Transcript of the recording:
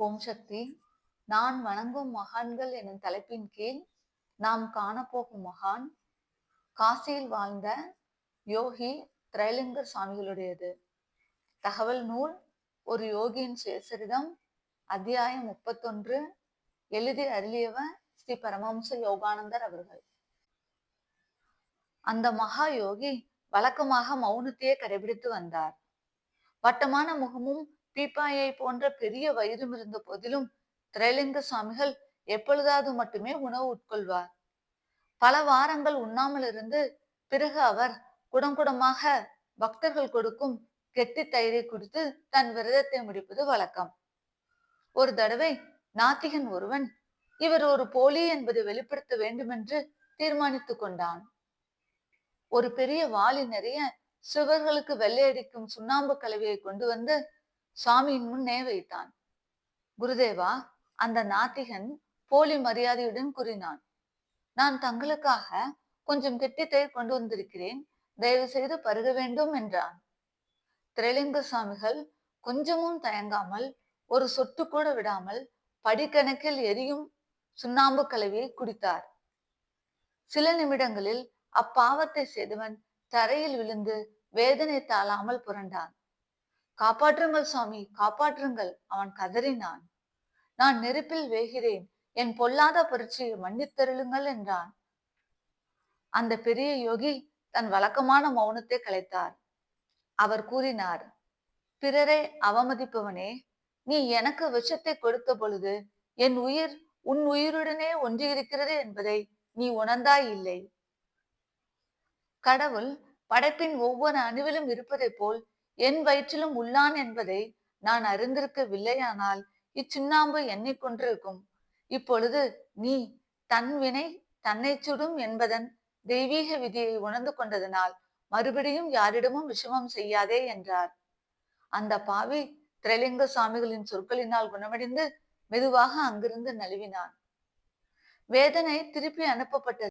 ஓம் சக்தி. நான் வணங்கும் மகான்கள் எனும் தலைப்பின் கீழ் நாம் காணப்போகும் மகான் காசியில் வாழ்ந்த யோகி திரைலிங்கர் சுவாமிகளுடையது. தகவல் நூல் ஒரு யோகியின் சுயசரிதம் அத்தியாயம் முப்பத்தொன்று எழுதி அருளியவர் ஸ்ரீ பரமம்ச யோகானந்தர் அவர்கள். அந்த மகா யோகி வழக்கமாக மௌனத்தையே கடைபிடித்து வந்தார். வட்டமான முகமும் பீப்பாயை போன்ற பெரிய வயிறும் இருந்த போதிலும் திரைலிங்க சுவாமிகள் எப்பொழுதாவது மட்டுமே உணவு உட்கொள்வார். பல வாரங்கள் உண்ணாமல் இருந்து பிறகு அவர் குடங்குடமாக பக்தர்கள் கொடுக்கும் கெட்டி தயிரை குடித்து தன் விரதத்தை முடிப்பது வழக்கம். ஒரு தடவை நாத்திகன் ஒருவன் இவர் ஒரு போலி என்பதை வெளிப்படுத்த வேண்டுமென்று தீர்மானித்துக் கொண்டான். ஒரு பெரிய வாளி நிறைய சுவர்களுக்கு வெள்ளையடிக்கும் சுண்ணாம்பு கலவையை கொண்டு வந்து சுவாமியின் முன்னே வைத்தான் குருதேவா அந்த நாத்திகன் போலி மரியாதையுடன் கூறினான் நான் தங்களுக்காக கொஞ்சம் கெட்டித்தை கொண்டு வந்திருக்கிறேன். தயவு செய்து பருக வேண்டும் என்றான். திரைலிங்க சுவாமிகள் கொஞ்சமும் தயங்காமல் ஒரு சொட்டு கூட விடாமல் படிக்கணக்கில் எரியும் சுண்ணாம்பு கலவியை குடித்தார். சில நிமிடங்களில் அப்பாவத்தை செய்தவன் தரையில் விழுந்து வேதனை தாழாமல் புரண்டான். காப்பாற்றுங்கள் சுவாமி காப்பாற்றுங்கள். அவன் கதறினான். நான் நெருப்பில் வேகிறேன். என் பொல்லாத புரட்சியை மன்னித்தருளுங்கள் என்றான். அந்த பெரிய யோகி தன் வழக்கமான மௌனத்தை கலைத்தார். அவர் கூறினார் பிறரை அவமதிப்பவனே நீ எனக்கு விஷத்தை கொடுத்த பொழுது என் உயிர் உன் உயிருடனே ஒன்றியிருக்கிறது என்பதை நீ உணர்ந்தாய் இல்லை. கடவுள் படைப்பின் ஒவ்வொரு அணுவிலும் இருப்பதை போல் என் வயிற்றிலும் உள்ளான் என்பதை நான் அறிந்திருக்கவில்லையானால் இச்சுண்ணாம்பு என்னை கொண்டிருக்கும் இப்பொழுது நீ தன் வினை தன்னை சுடும் என்பதன் தெய்வீக விதியை உணர்ந்து கொண்டதனால் மறுபடியும் யாரிடமும் விஷமம் செய்யாதே என்றார். அந்த பாவி திரைலிங்க சுவாமிகளின் சொற்களினால் குணமடைந்து மெதுவாக அங்கிருந்து நழுவினான். வேதனை திருப்பி அனுப்பப்பட்டது.